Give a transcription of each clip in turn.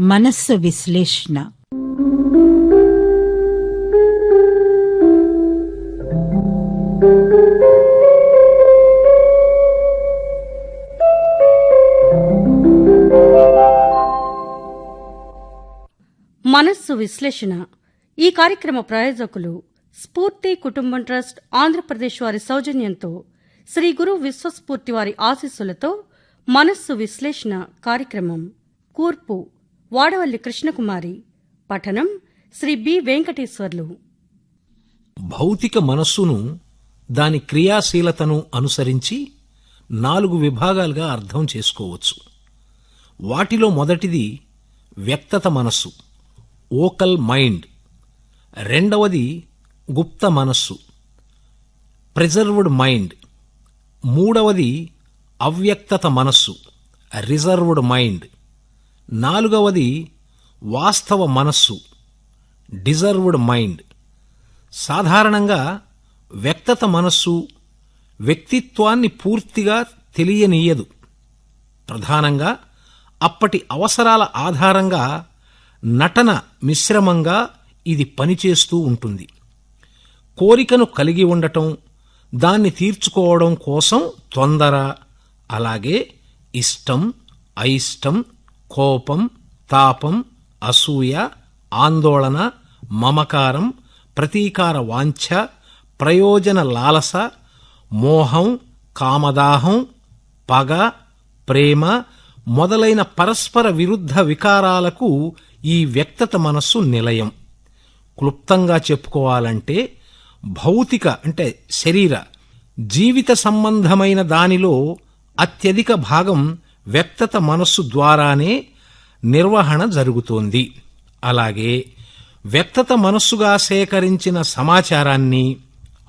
మనస్సు విశ్లేషణ. మనస్సు విశ్లేషణ. ఈ కార్యక్రమ ప్రాయోజకులు స్ఫూర్తి కుటుంబం ట్రస్ట్ ఆంధ్రప్రదేశ్ వారి సౌజన్యంతో శ్రీ గురు విశ్వస్ఫూర్తి వారి ఆశీస్సులతో మనస్సు విశ్లేషణ కార్యక్రమం కూర్పు. వాడవల్లి కృష్ణకుమారి. పఠనం శ్రీ బి. వెంకటేశ్వర్లు. భౌతిక మనస్సును దాని క్రియాశీలతను అనుసరించి నాలుగు విభాగాలుగా అర్థం చేసుకోవచ్చు. వాటిలో మొదటిది వ్యక్తత మనస్సు ఓకల్ మైండ్. రెండవది గుప్త మనస్సు ప్రిజర్వ్డ్ మైండ్. మూడవది అవ్యక్తత మనస్సు రిజర్వ్డ్ మైండ్. నాలుగవది వాస్తవ మనస్సు డిజర్వ్డ్ మైండ్. సాధారణంగా వ్యక్తత మనస్సు వ్యక్తిత్వాన్ని పూర్తిగా తెలియనీయదు. ప్రధానంగా అప్పటి అవసరాల ఆధారంగా నటన మిశ్రమంగా ఇది పనిచేస్తూ ఉంటుంది. కోరికను కలిగి ఉండటం దాన్ని తీర్చుకోవడం కోసం తొందర అలాగే ఇష్టం అయిష్టం కోపం తాపం అసూయ ఆందోళన మమకారం ప్రతీకార వాంఛ ప్రయోజన లాలస మోహం కామదాహం పగ ప్రేమ మొదలైన పరస్పర విరుద్ధ వికారాలకు ఈ వ్యక్తత మనస్సు నిలయం. క్లుప్తంగా చెప్పుకోవాలంటే భౌతిక అంటే శరీర జీవిత సంబంధమైన దానిలో అత్యధిక భాగం వ్యక్తత మనస్సు ద్వారానే నిర్వహణ జరుగుతోంది. అలాగే వ్యక్తత మనస్సుగా సేకరించిన సమాచారాన్ని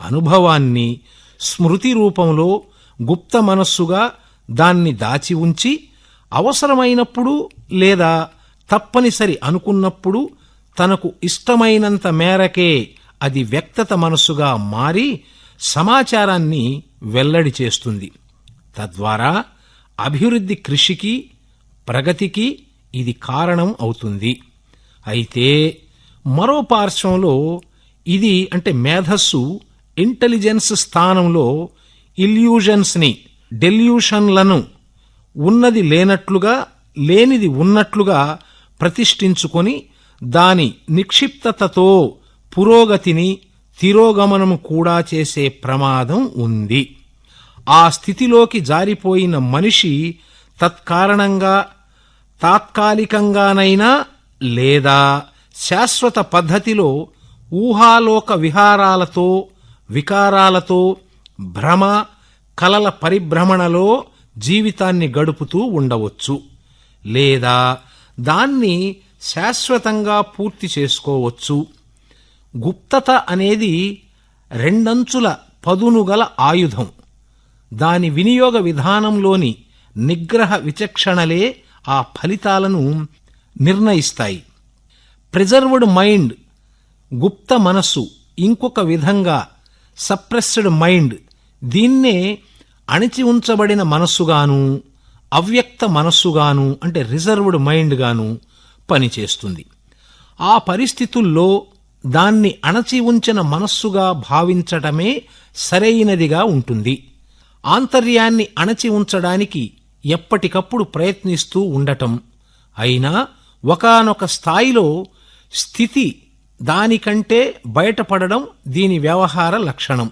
అనుభవాన్ని స్మృతి రూపంలో గుప్త మనస్సుగా దాన్ని దాచి ఉంచి అవసరమైనప్పుడు లేదా తప్పనిసరి అనుకున్నప్పుడు తనకు ఇష్టమైనంత మేరకే అది వ్యక్తత మనస్సుగా మారి సమాచారాన్ని వెల్లడి చేస్తుంది. తద్వారా అభివృద్ధి కృషికి ప్రగతికి ఇది కారణం అవుతుంది. అయితే మరో పార్శ్వంలో ఇది అంటే మేధస్సు ఇంటెలిజెన్స్ స్థానంలో ఇల్యూజన్స్ని డెల్యూషన్లను ఉన్నది లేనట్లుగా లేనిది ఉన్నట్లుగా ప్రతిష్ఠించుకొని దాని నిక్షిప్తతతో పురోగతిని తిరోగమనము కూడా చేసే ప్రమాదం ఉంది. ఆ స్థితిలోకి జారిపోయిన మనిషి తత్కారణంగా తాత్కాలికంగానైనా లేదా శాశ్వత పద్ధతిలో ఊహాలోక విహారాలతో వికారాలతో భ్రమ కలల పరిభ్రమణలో జీవితాన్ని గడుపుతూ ఉండవచ్చు లేదా దాన్ని శాశ్వతంగా పూర్తి చేసుకోవచ్చు. గుప్తత అనేది రెండంచుల పదునుగల ఆయుధం. దాని వినియోగ విధానంలోని నిగ్రహ విచక్షణలే ఆ ఫలితాలను నిర్ణయిస్తాయి. ప్రిజర్వ్డ్ మైండ్ గుప్త మనస్సు ఇంకొక విధంగా సప్రెస్డ్ మైండ్ దీన్నే అణిచి ఉంచబడిన మనస్సుగాను అవ్యక్త మనస్సుగాను అంటే రిజర్వ్డ్ మైండ్గాను పనిచేస్తుంది. ఆ పరిస్థితుల్లో దాన్ని అణచి ఉంచిన మనస్సుగా భావించటమే సరైనదిగా ఉంటుంది. ఆంతర్యాన్ని అణచి ఉంచడానికి ఎప్పటికప్పుడు ప్రయత్నిస్తూ ఉండటం. అయినా ఒకానొక స్థాయిలో స్థితి దానికంటే బయటపడడం దీని వ్యవహార లక్షణం.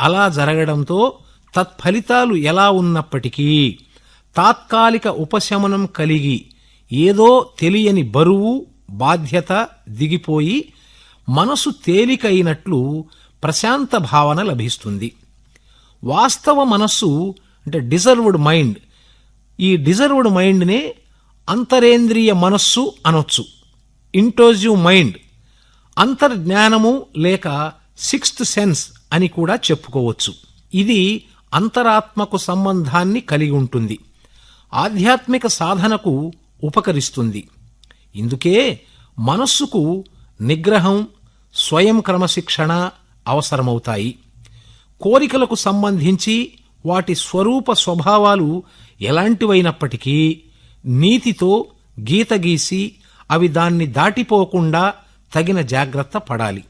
అలా జరగడంతో తత్ఫలితాలు ఎలా ఉన్నప్పటికీ తాత్కాలిక ఉపశమనం కలిగి ఏదో తెలియని బరువు బాధ్యత దిగిపోయి మనసు తేలికైనట్లు ప్రశాంత భావన లభిస్తుంది. వాస్తవ మనస్సు అంటే డిజర్వ్డ్ మైండ్. ఈ డిజర్వ్డ్ మైండ్నే అంతరేంద్రియ మనస్సు అనొచ్చు. ఇంటోజివ్ మైండ్. అంతర్జ్ఞానము లేక సిక్స్త్ సెన్స్ అని కూడా చెప్పుకోవచ్చు. ఇది అంతరాత్మకు సంబంధాన్ని కలిగి ఉంటుంది. ఆధ్యాత్మిక సాధనకు ఉపకరిస్తుంది. ఇందుకే మనస్సుకు నిగ్రహం స్వయం క్రమశిక్షణ అవసరమవుతాయి. కోరికలకు సంబంధించి వాటి స్వరూప స్వభావాలు ఎలాంటివైనప్పటికీ నీతితో గీత గీసి అవి దాన్ని దాటిపోకుండా తగిన జాగ్రత్త పడాలి.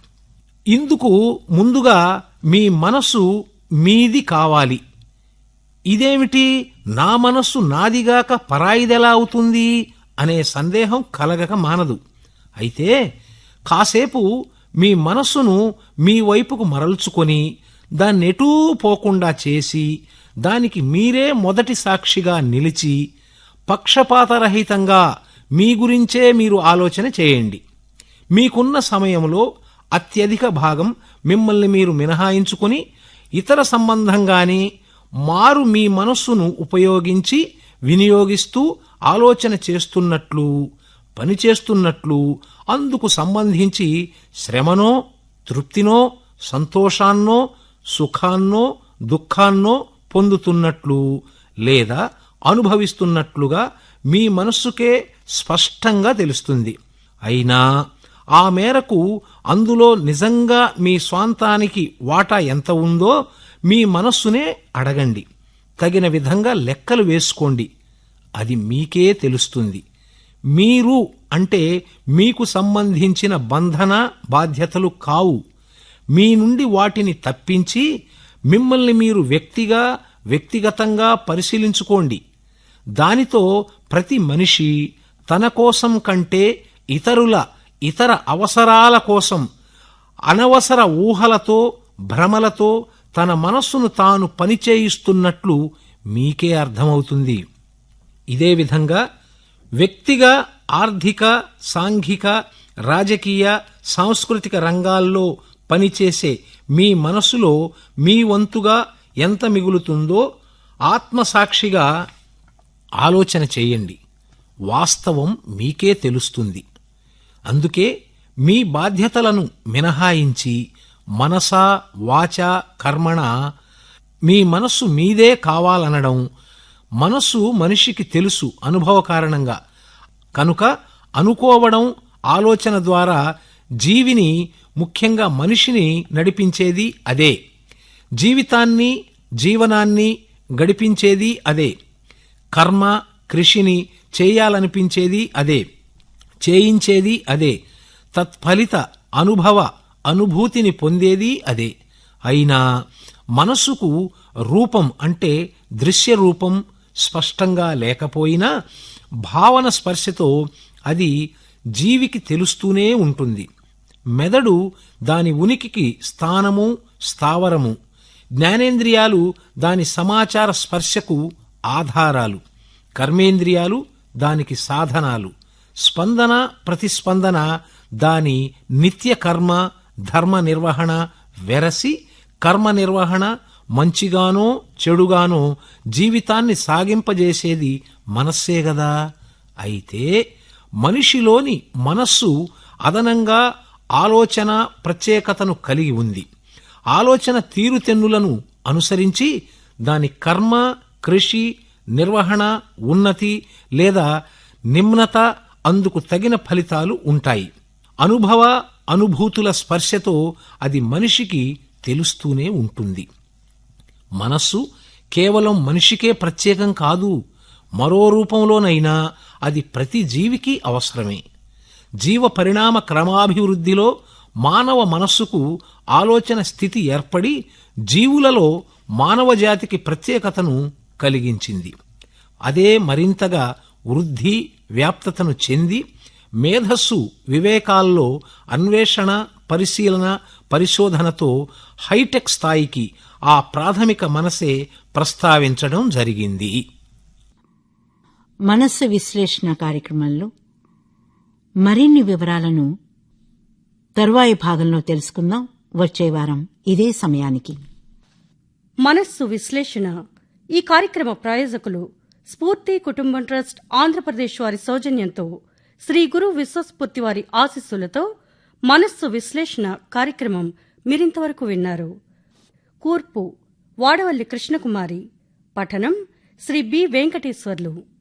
ఇందుకు ముందుగా మీ మనసు మీది కావాలి. ఇదేమిటి నా మనస్సు నాదిగాక పరాయిదెలా అవుతుంది అనే సందేహం కలగక మానదు. అయితే కాసేపు మీ మనస్సును మీ వైపుకు మరల్చుకొని దాన్ని ఎటూ పోకుండా చేసి దానికి మీరే మొదటి సాక్షిగా నిలిచి పక్షపాతరహితంగా మీ గురించే మీరు ఆలోచన చేయండి. మీకున్న సమయంలో అత్యధిక భాగం మిమ్మల్ని మీరు మినహాయించుకుని ఇతర సంబంధంగానే మారు మీ మనస్సును ఉపయోగించి వినియోగిస్తూ ఆలోచన చేస్తున్నట్లు పనిచేస్తున్నట్లు అందుకు సంబంధించి శ్రమనో తృప్తినో సంతోషాన్నో సుఖాన్నో దుఃఖాన్నో పొందుతున్నట్లు లేదా అనుభవిస్తున్నట్లుగా మీ మనస్సుకే స్పష్టంగా తెలుస్తుంది. అయినా ఆ మేరకు అందులో నిజంగా మీ స్వాంతానికి వాటా ఎంత ఉందో మీ మనస్సునే అడగండి. తగిన విధంగా లెక్కలు వేసుకోండి. అది మీకే తెలుస్తుంది. మీరు అంటే మీకు సంబంధించిన బంధన బాధ్యతలు కావు. మీ నుండి వాటిని తప్పించి మిమ్మల్ని మీరు వ్యక్తిగా వ్యక్తిగతంగా పరిశీలించుకోండి. దానితో ప్రతి మనిషి తన కోసం కంటే ఇతరుల ఇతర అవసరాల కోసం అనవసర ఊహలతో భ్రమలతో తన మనస్సును తాను పనిచేయిస్తున్నట్లు మీకే అర్థమవుతుంది. ఇదే విధంగా వ్యక్తిగా ఆర్థిక సాంఘిక రాజకీయ సాంస్కృతిక రంగాల్లో పనిచేసే మీ మనసులో మీ వంతుగా ఎంత మిగులుతుందో ఆత్మసాక్షిగా ఆలోచన చేయండి. వాస్తవం మీకే తెలుస్తుంది. అందుకే మీ బాధ్యతలను మినహాయించి మనసా వాచ కర్మణ మీ మనస్సు మీదే కావాలనడం మనస్సు మనిషికి తెలుసు అనుభవ కారణంగా. కనుక అనుకోవడం ఆలోచన ద్వారా జీవిని ముఖ్యంగా మనిషిని నడిపించేది అదే. జీవితాన్ని జీవనాన్ని గడిపించేది అదే. కర్మ కృషిని చేయాలనిపించేది అదే. చేయించేది అదే. తత్ఫలిత అనుభవ అనుభూతిని పొందేది అదే. అయినా మనస్సుకు రూపం అంటే దృశ్య రూపం స్పష్టంగా లేకపోయినా భావన స్పర్శతో అది జీవికి తెలుస్తూనే ఉంటుంది. మెదడు దాని ఉనికికి స్థానము స్థావరము. జ్ఞానేంద్రియాలు దాని సమాచార స్పర్శకు ఆధారాలు. కర్మేంద్రియాలు దానికి సాధనాలు. స్పందన ప్రతిస్పందన దాని నిత్య కర్మ ధర్మ నిర్వహణ వెరసి కర్మ నిర్వహణ మంచిగానో చెడుగానో జీవితాన్ని సాగింపజేసేది మనస్సే గదా. అయితే మనిషిలోని మనస్సు అదనంగా ఆలోచన ప్రత్యేకతను కలిగి ఉంది. ఆలోచన తీరుతెన్నులను అనుసరించి దాని కర్మ కృషి నిర్వహణ ఉన్నతి లేదా నిమ్నత అందుకు తగిన ఫలితాలు ఉంటాయి. అనుభవ అనుభూతుల స్పర్శతో అది మనిషికి తెలుస్తూనే ఉంటుంది. మనస్సు కేవలం మనిషికే ప్రత్యేకం కాదు మరో రూపంలోనైనా అది ప్రతి జీవికి అవసరమే. జీవ పరిణామ క్రమాభివృద్ధిలో మానవ మనస్సుకు ఆలోచన స్థితి ఏర్పడి జీవులలో మానవ జాతికి ప్రత్యేకతను కలిగించింది. అదే మరింతగా వృద్ధి వ్యాప్తతను చెంది మేధస్సు వివేకాల్లో అన్వేషణ పరిశీలన పరిశోధనతో హైటెక్ స్థాయికి ఆ ప్రాథమిక మనసే ప్రస్తావించడం జరిగింది. మనస్సు విశ్లేషణ కార్యక్రమంలో మరిన్ని వివరాలను తరువాయి భాగంలో తెలుసుకుందాం. వచ్చే వారం ఇదే సమయానికి. మనస్సు విశ్లేషణ. ఈ కార్యక్రమ ప్రాయోజకులు స్ఫూర్తి కుటుంబం ట్రస్ట్ ఆంధ్రప్రదేశ్ వారి సౌజన్యంతో శ్రీ గురు విశ్వస్ఫూర్తి వారి ఆశీస్సులతో మనస్సు విశ్లేషణ కార్యక్రమం మీరింతవరకు విన్నారు. కూర్పు వాడవల్లి కృష్ణకుమారి. పఠనం Shri B Venkateswarlu.